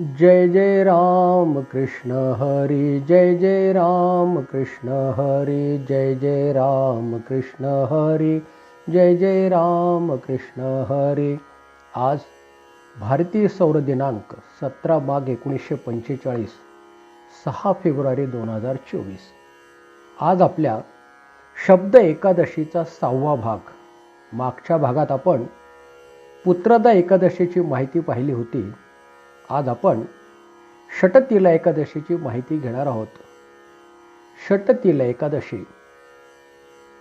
जय जय राम कृष्ण हरी जय जय राम कृष्ण हरी जय जय राम कृष्ण हरी जय जय राम कृष्ण हरी. आज भारतीय सौर दिनांक सतरा माग एकोणीसशे पंचेचाळीस सहा फेब्रुवारी दोन हजार चोवीस. आज आपल्या शब्द एकादशीचा सहावा भाग. मागच्या भागात आपण पुत्रदा एकादशीची माहिती पाहिली होती. आज आपण षटतिला एकादशीची माहिती घेणार आहोत. षटतिला एकादशी.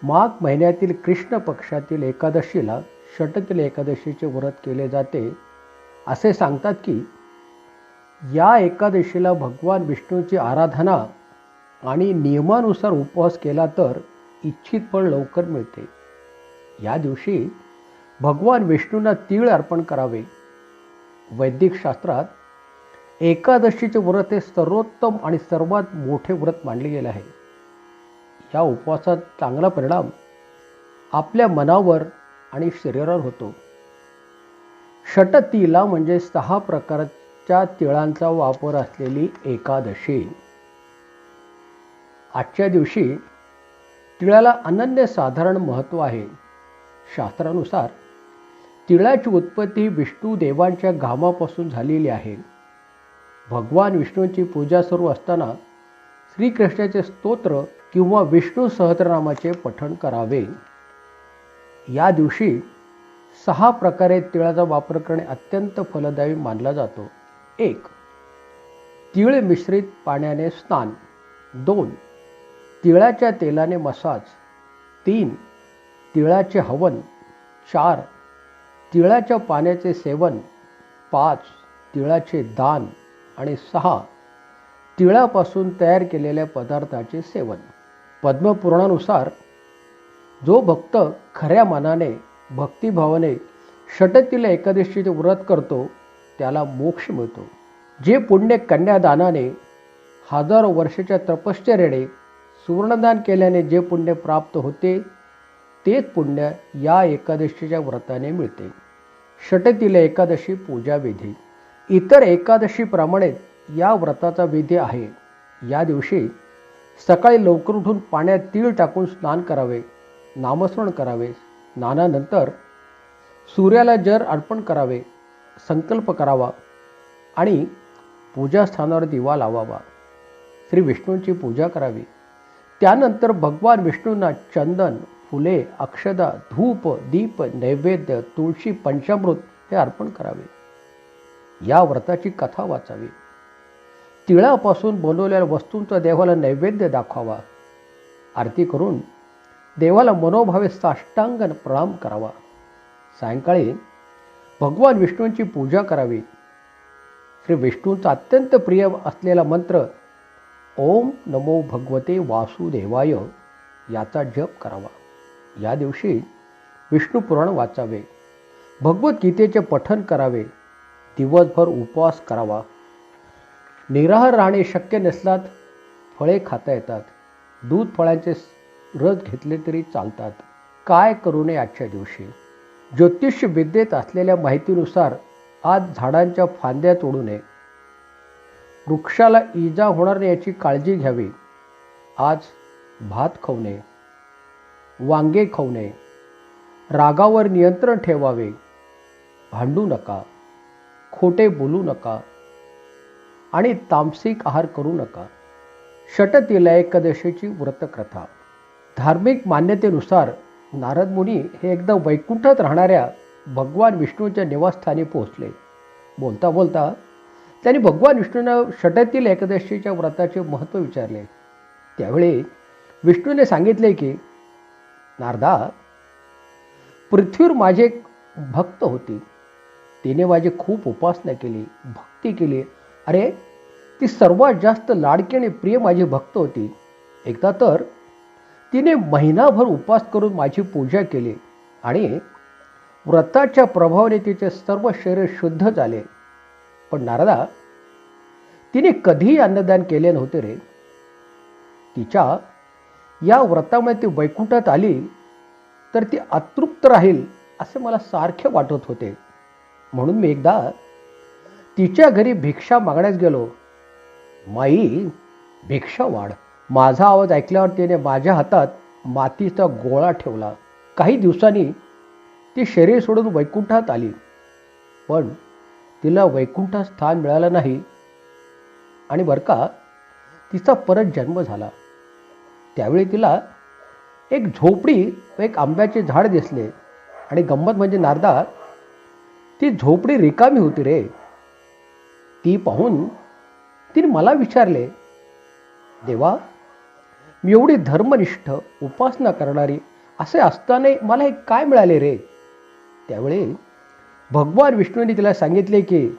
माघ महिन्यातील कृष्ण पक्षातील एकादशीला षटतिला एकादशीचे व्रत केले जाते. असे सांगतात की या एकादशीला भगवान विष्णूची आराधना आणि नियमानुसार उपवास केला तर इच्छित फळ लवकर मिळते. या दिवशी भगवान विष्णूंना तीळ अर्पण करावे. वैदिक शास्त्रात एकादशीचे व्रत हे सर्वोत्तम आणि सर्वात मोठे व्रत मानले गेले आहे. या उपवासात चांगला परिणाम आपल्या मनावर आणि शरीरावर होतो. षटतिला म्हणजे सहा प्रकारच्या तिळांचा वापर असलेली एकादशी. आजच्या दिवशी तिळाला अनन्यसाधारण महत्त्व आहे. शास्त्रानुसार तिळाची उत्पत्ती विष्णू देवांच्या घामापासून झालेली आहे. भगवान विष्णूंची पूजा सुरू असताना श्रीकृष्णाचे स्तोत्र किंवा विष्णू सहस्रनामाचे पठण करावे. या दिवशी सहा प्रकारे तिळाचा वापर करणे अत्यंत फलदायी मानला जातो. एक तिळ मिश्रित पाण्याने स्नान. दोन तिळाच्या तेलाने मसाज. तीन तिळाचे हवन. चार तिळाच्या पाण्याचे सेवन. पाच तिळाचे दान. आणि सहा तिळापासून तयार केलेल्या पदार्थाचे सेवन. पद्मपुराणानुसार जो भक्त खऱ्या मनाने भक्तिभावाने षटतिला एकादशीचे व्रत करतो त्याला मोक्ष मिळतो. जे पुण्य कन्यादानाने हजारो वर्षाच्या तपश्चर्याने सुवर्णदान केल्याने जे पुण्य प्राप्त होते तेच पुण्य या एकादशीच्या व्रताने मिळते. षटतिला एकादशी पूजा विधी इतर एकादशीप्रमाणे या व्रताचा विधी आहे. या दिवशी सकाळी लवकर उठून पाण्यात तीळ टाकून स्नान करावे नामस्मरण करावे स्नानानंतर सूर्याला जर अर्पण करावे संकल्प करावा आणि पूजास्थानावर दिवा लावावा. श्री विष्णूंची पूजा करावी. त्यानंतर भगवान विष्णूंना चंदन फुले अक्षदा धूप दीप नैवेद्य तुळशी पंचामृत हे अर्पण करावे. या व्रताची कथा वाचावी. तिळापासून बनवलेल्या वस्तूंचा देवाला नैवेद्य दाखवावा. आरती करून देवाला मनोभावे साष्टांग प्रणाम करावा. सायंकाळी भगवान विष्णूंची पूजा करावी. श्री विष्णूंचा अत्यंत प्रिय असलेला मंत्र ओम नमो भगवते वासुदेवाय याचा जप करावा. या दिवशी विष्णू पुराण वाचावे. भगवद्गीतेचे पठन करावे. दिवसभर उपवास करावा. निराहार राहणे शक्य नसलात फळे खाता येतात. दूध फळांचे रस घेतले तरी चालतात. काय करू नये आजच्या दिवशी? ज्योतिष विद्येत असलेल्या माहितीनुसार आज झाडांच्या फांद्या तोडू नये. वृक्षाला इजा होणार नाही याची काळजी घ्यावी. आज भात खाऊ नये. वांगे खाऊ नये. रागावर नियंत्रण ठेवावे. भांडू नका. खोटे बोलू नका आणि तामसिक आहार करू नका. षटतिला एकादशीची व्रतकथा. धार्मिक मान्यतेनुसार नारद मुनी हे एकदा वैकुंठात राहणाऱ्या भगवान विष्णूच्या निवासस्थानी पोहोचले. बोलता बोलता त्यांनी भगवान विष्णूंना षटतील एकादशीच्या व्रताचे महत्त्व विचारले. त्यावेळी विष्णूने सांगितले की नारदा पृथ्वीवर माझे एक भक्त होती. तिने माझी खूप उपासना केली भक्ती केली. अरे ती सर्वात जास्त लाडकी आणि प्रिय माझी भक्त होती. एकदा तर तिने महिनाभर उपास करून माझी पूजा केली आणि व्रताच्या प्रभावाने तिचे सर्व शरीर शुद्ध झाले. पण नारदा तिने कधीही अन्नदान केले नव्हते रे. तिच्या या व्रतामुळे ती वैकुंठात आली तर ती अतृप्त राहील असे मला सारखे वाटत होते. म्हणून मी एकदा तिच्या घरी भिक्षा मागण्यास गेलो. माई भिक्षा वाढ. माझा आवाज ऐकल्यावर तिने माझ्या हातात मातीचा गोळा ठेवला. काही दिवसांनी ती शरीर सोडून वैकुंठात आली. पण तिला वैकुंठात स्थान मिळालं नाही. आणि बरं का तिचा परत जन्म झाला. त्यावेळी तिला एक झोपडी व एक आंब्याचे झाड दिसले. आणि गंमत म्हणजे नारदा ती झोपडी रिकामी होती रे. ती पाहून तिने मला विचारले देवा मी एवढी धर्मनिष्ठ उपासना करणारी असे असताना मला हे काय मिळाले रे? त्यावेळी भगवान विष्णूने तिला सांगितले की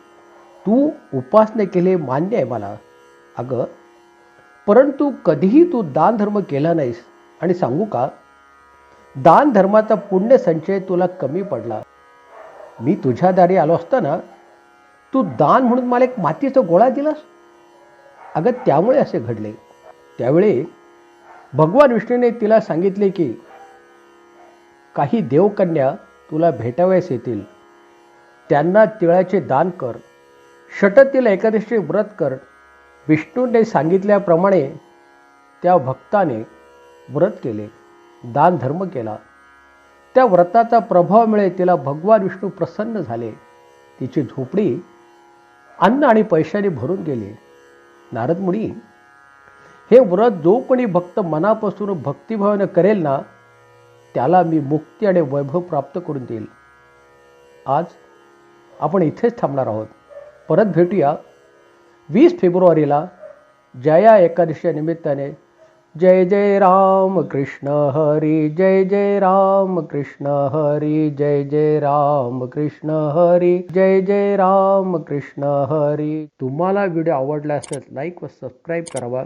तू उपासना केले मान्य आहे मला. अगं परंतु कधीही तू दानधर्म केला नाहीस. आणि सांगू का दानधर्माचा पुण्य संचय तुला कमी पडला. मी तुझ्या दारी आलो असताना तू दान म्हणून मला एक मातीचा गोळा दिलास? अगं त्यामुळे असे घडले. त्यावेळी भगवान विष्णूने तिला सांगितले की काही देवकन्या तुला भेटावयास येतील. त्यांना तिळाचे दान कर. षटतील एकादशी व्रत कर. विष्णूने सांगितल्याप्रमाणे त्या भक्ताने व्रत केले दान धर्म केला. त्या व्रताचा प्रभावामुळे तिला भगवान विष्णू प्रसन्न झाले. तिची झोपडी अन्न आणि पैशाने भरून गेली. नारद मुनी हे व्रत जो कोणी भक्त मनापासून भक्तिभावानं करेल ना त्याला मी मुक्ती आणि वैभव प्राप्त करून देईल. आज आपण इथेच थांबणार आहोत. परत भेटूया. वीस फेब्रुवारीला जया एकादशीच्या निमित्ताने जय जय राम कृष्ण हरी जय जय राम कृष्ण हरी जय जय राम कृष्ण हरी जय जय राम कृष्ण हरी. तुम्हाला व्हिडिओ आवडला असेल लाईक व सबस्क्राईब करावा.